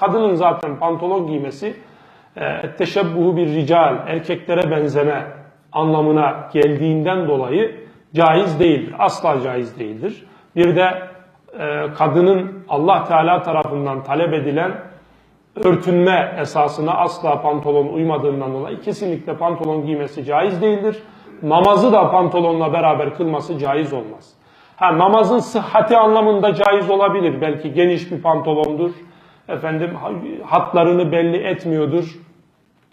Kadının zaten pantolon giymesi e, bir rical, erkeklere benzeme anlamına geldiğinden dolayı caiz değildir. Asla caiz değildir. Bir de e, kadının Allah Teala tarafından talep edilen örtünme esasına asla pantolon uymadığından dolayı kesinlikle pantolon giymesi caiz değildir. Namazı da pantolonla beraber kılması caiz olmaz. Ha namazın sıhhati anlamında caiz olabilir. Belki geniş bir pantolondur. Efendim hatlarını belli etmiyordur.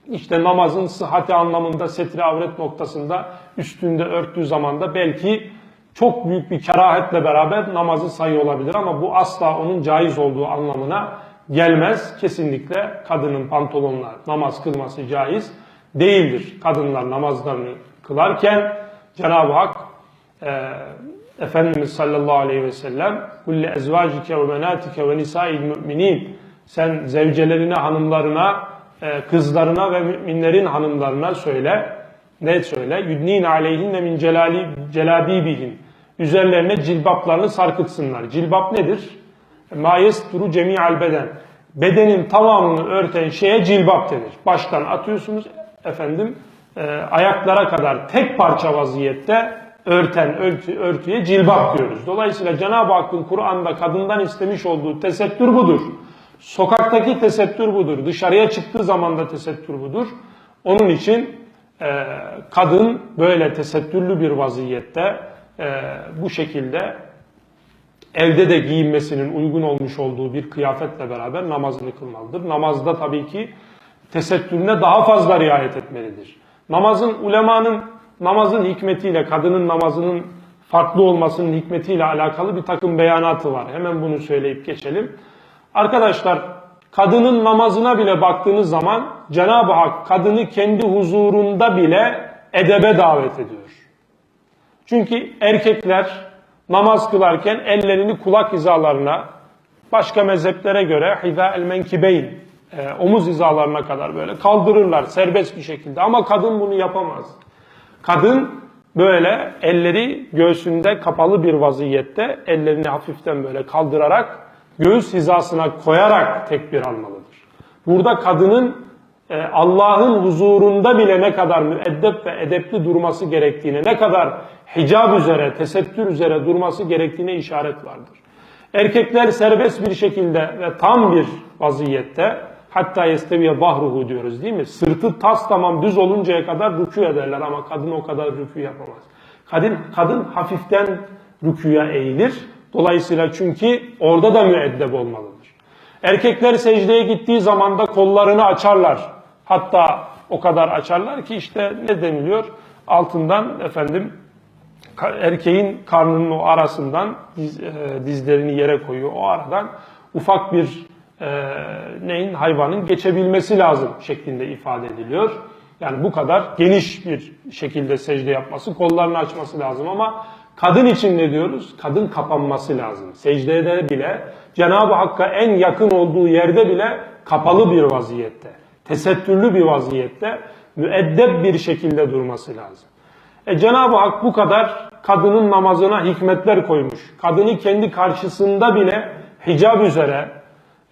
İşte namazın sıhhati anlamında setri avret noktasında üstünde örttüğü zaman da belki çok büyük bir kerahetle beraber namazı sayı olabilir ama bu asla onun caiz olduğu anlamına gelmez. Kesinlikle kadının pantolonla namaz kılması caiz değildir. Kadınlar namazlarını kılarken Cenab-ı Hak e, Efendimiz sallallahu aleyhi ve sellem kulle ezvacike ve menatike ve nisa'il müminin sen zevcelerine, hanımlarına, e, kızlarına ve müminlerin hanımlarına söyle. Ne söyle? Yudnin aleyhinne min celali, celabibihin. Üzerlerine cilbaplarını sarkıtsınlar. Cilbap nedir? Ma yesturu cemi'al beden. Bedenin tamamını örten şeye cilbap denir. Baştan atıyorsunuz efendim e, ayaklara kadar tek parça vaziyette örten örtü, örtüye cilbap diyoruz. Dolayısıyla Cenab-ı Hakk'ın Kur'an'da kadından istemiş olduğu tesettür budur. Sokaktaki tesettür budur. Dışarıya çıktığı zaman da tesettür budur. Onun için e, kadın böyle tesettürlü bir vaziyette e, bu şekilde evde de giyinmesinin uygun olmuş olduğu bir kıyafetle beraber namazını kılmalıdır. Namazda tabii ki tesettürüne daha fazla riayet etmelidir. Namazın, ulemanın namazın hikmetiyle, kadının namazının farklı olmasının hikmetiyle alakalı bir takım beyanatı var. Hemen bunu söyleyip geçelim. Arkadaşlar, kadının namazına bile baktığınız zaman Cenab-ı Hak kadını kendi huzurunda bile edebe davet ediyor. Çünkü erkekler namaz kılarken ellerini kulak hizalarına, başka mezheplere göre hiza el menkibeyn, e, omuz hizalarına kadar böyle kaldırırlar serbest bir şekilde. Ama kadın bunu yapamaz. Kadın böyle elleri göğsünde kapalı bir vaziyette ellerini hafiften böyle kaldırarak göğüs hizasına koyarak tekbir almalıdır. Burada kadının e, Allah'ın huzurunda bile ne kadar müeddep ve edepli durması gerektiğine, ne kadar hicab üzere, tesettür üzere durması gerektiğine işaret vardır. Erkekler serbest bir şekilde ve tam bir vaziyette hatta yesteviye bahruhu diyoruz değil mi? Sırtı tas tamam düz oluncaya kadar rükû ederler ama kadın o kadar rükû yapamaz. Kadın, kadın hafiften rükûya eğilir. Dolayısıyla çünkü orada da müeddep olmalıdır. Erkekler secdeye gittiği zaman da kollarını açarlar. Hatta o kadar açarlar ki işte ne deniliyor? Altından efendim erkeğin karnının o arasından diz, e, dizlerini yere koyuyor. O aradan ufak bir e, neyin hayvanın geçebilmesi lazım şeklinde ifade ediliyor. Yani bu kadar geniş bir şekilde secde yapması, kollarını açması lazım ama kadın için ne diyoruz? Kadın kapanması lazım. Secdede bile Cenab-ı Hakk'a en yakın olduğu yerde bile kapalı bir vaziyette, tesettürlü bir vaziyette, müeddep bir şekilde durması lazım. E Cenab-ı Hak bu kadar kadının namazına hikmetler koymuş. Kadını kendi karşısında bile hicab üzere,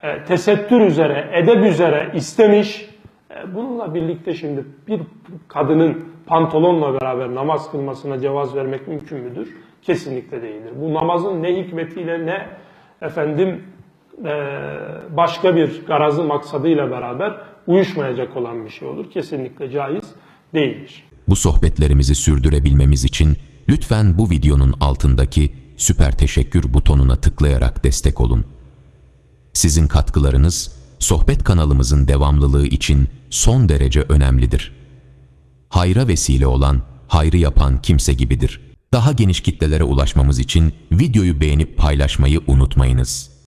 e, tesettür üzere, edep üzere istemiş. E, bununla birlikte şimdi bir kadının pantolonla beraber namaz kılmasına cevaz vermek mümkün müdür? Kesinlikle değildir. Bu namazın ne hikmetiyle ne efendim e, başka bir garazı maksadıyla beraber uyuşmayacak olan bir şey olur. Kesinlikle caiz değildir. Bu sohbetlerimizi sürdürebilmemiz için lütfen bu videonun altındaki süper teşekkür butonuna tıklayarak destek olun. Sizin katkılarınız sohbet kanalımızın devamlılığı için son derece önemlidir. Hayra vesile olan, hayrı yapan kimse gibidir. Daha geniş kitlelere ulaşmamız için videoyu beğenip paylaşmayı unutmayınız.